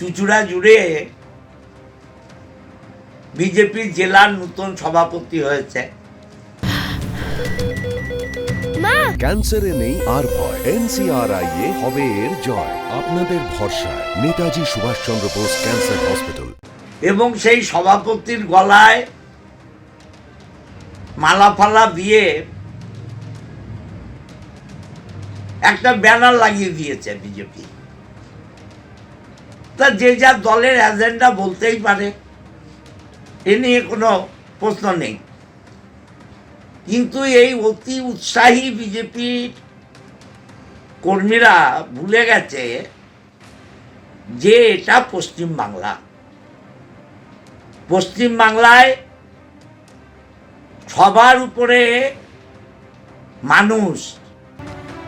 চুচুড়া জুড়ে বিজেপির জেলার নতুন সভাপতি হয়েছে। ক্যান্সারে নেই আর ভয়। এনসিআরআই এ হবে এর জয়। আপনাদের ভরসায়। Netaji Subhashchandra Bose cancer hospital. এবং সেই সভাপতির গলায় মালা ফালা দিয়ে একটা ব্যানার লাগিয়ে দিয়েছে বিজেপি। তা যে যা দলের এজেন্ডা বলতেই পারে, এ নিয়ে কোনো প্রশ্ন নেই। কিন্তু এই অতি উৎসাহী বিজেপির কর্মীরা ভুলে গেছে যে এটা পশ্চিম বাংলা পশ্চিম বাংলায় সবার উপরে মানুষ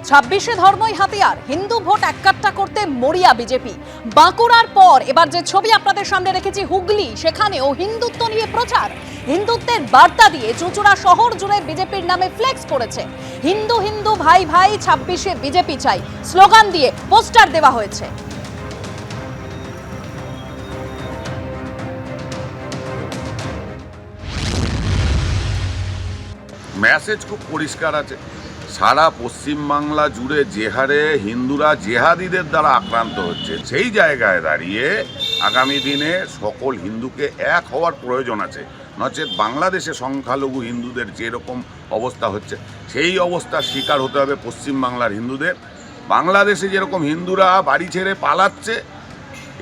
ছাব্বিশে ধর্মই হাতিয়ার। হিন্দু ভোট এককাট্টা করতে মরিয়া বিজেপি। বাঁকুড়ার পর এবার যে ছবি আপনাদের সামনে রেখেছি, হুগলি, সেখানেও হিন্দুত্ব নিয়ে প্রচার। হিন্দুত্বের বার্তা দিয়ে চুঁচুড়া শহর জুড়ে বিজেপির নামে ফ্লেক্স করেছে। হিন্দু হিন্দু ভাই ভাই ছাব্বিশে বিজেপি চাই। স্লোগান দিয়ে পোস্টার দেওয়া হয়েছে। মেসেজ খুব পরিষ্কার আছে। সারা পশ্চিমবাংলা জুড়ে যে হারে হিন্দুরা জেহাদিদের দ্বারা আক্রান্ত হচ্ছে, সেই জায়গায় দাঁড়িয়ে আগামী দিনে সকল হিন্দুকে এক হওয়ার প্রয়োজন আছে। নচেত বাংলাদেশে সংখ্যালঘু হিন্দুদের যেরকম অবস্থা হচ্ছে, সেই অবস্থার শিকার হতে হবে পশ্চিমবাংলার হিন্দুদের। বাংলাদেশে যেরকম হিন্দুরা বাড়ি ছেড়ে পালাচ্ছে,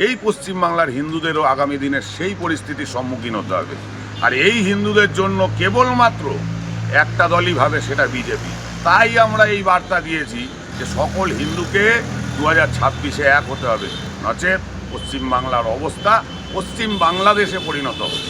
এই পশ্চিমবাংলার হিন্দুদেরও আগামী দিনে সেই পরিস্থিতির সম্মুখীন হতে হবে। আর এই হিন্দুদের জন্য কেবলমাত্র একটা দলই ভাবে সেটা বিজেপি। তাই আমরা এই বার্তা দিয়েছি যে সকল হিন্দুকে দু হাজার ছাব্বিশে এক হতে হবে। নচেত পশ্চিমবাংলার অবস্থা পশ্চিম বাংলাদেশে পরিণত হবে।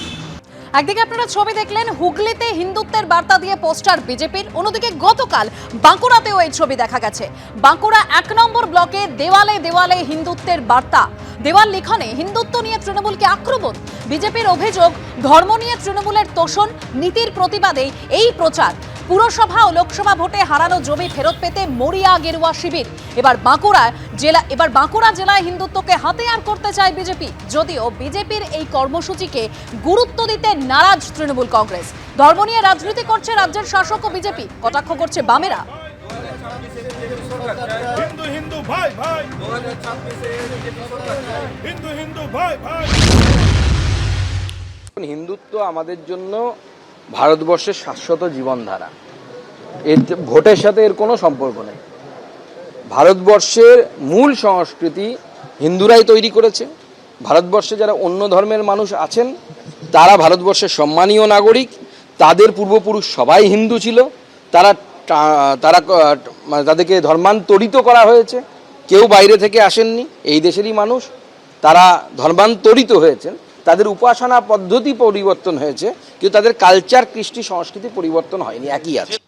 একদিকে আপনারা ছবি দেখলেন, হুগলিতে হিন্দুত্বের বার্তা দিয়ে পোস্টার বিজেপির। অন্যদিকে গতকাল বাঁকুড়াতেও এই ছবি দেখা গেছে। বাঁকুড়া এক নম্বর ব্লকে দেওয়ালে দেওয়ালে হিন্দুত্বের বার্তা। দেওয়াল লিখনে হিন্দুত্ব নিয়ে তৃণমূলকে আক্রমণ। বিজেপির অভিযোগ, ধর্ম নিয়ে তৃণমূলের তোষণ, নীতির প্রতিবাদে এই প্রচার। পুরসভা ও লোকসভা ভোটে হারানো জমি ফেরত পেতে মরিয়া গেরুয়া শিবির। এবার বাঁকুড়া জেলা এবার বাঁকুড়া জেলায় হিন্দুত্বকে হাতিয়ার করতে চায় বিজেপি। যদিও বিজেপির এই কর্মসূচিকে গুরুত্ব দিতে নারাজ তৃণমূল কংগ্রেস। ধর্ম নিয়ে রাজনীতি করছে রাজ্যের শাসক ও বিজেপি। কটাক্ষ করছে বামেরা। হিন্দু হিন্দু ভাই ভাই। হিন্দু হিন্দু ভাই ভাই। হিন্দুত্ব আমাদের জন্য ভারতবর্ষের শাশ্বত জীবনধারা। এর ভোটের সাথে এর কোনো সম্পর্ক নেই। ভারতবর্ষের মূল সংস্কৃতি হিন্দুরাই তৈরি করেছে। ভারতবর্ষে যারা অন্য ধর্মের মানুষ আছেন, তারা ভারতবর্ষের সম্মানীয় নাগরিক। তাদের পূর্বপুরুষ সবাই হিন্দু ছিল। তারা তারা মানে তাদেরকে ধর্মান্তরিত করা হয়েছে। কেউ বাইরে থেকে আসেননি। এই দেশেরই মানুষ। তারা ধর্মান্তরিত হয়েছেন। তাদের উপাসনা পদ্ধতি পরিবর্তন হয়েছে কিন্তু তাদের কালচার কৃষ্টি সংস্কৃতি পরিবর্তন হয়নি একই আছে।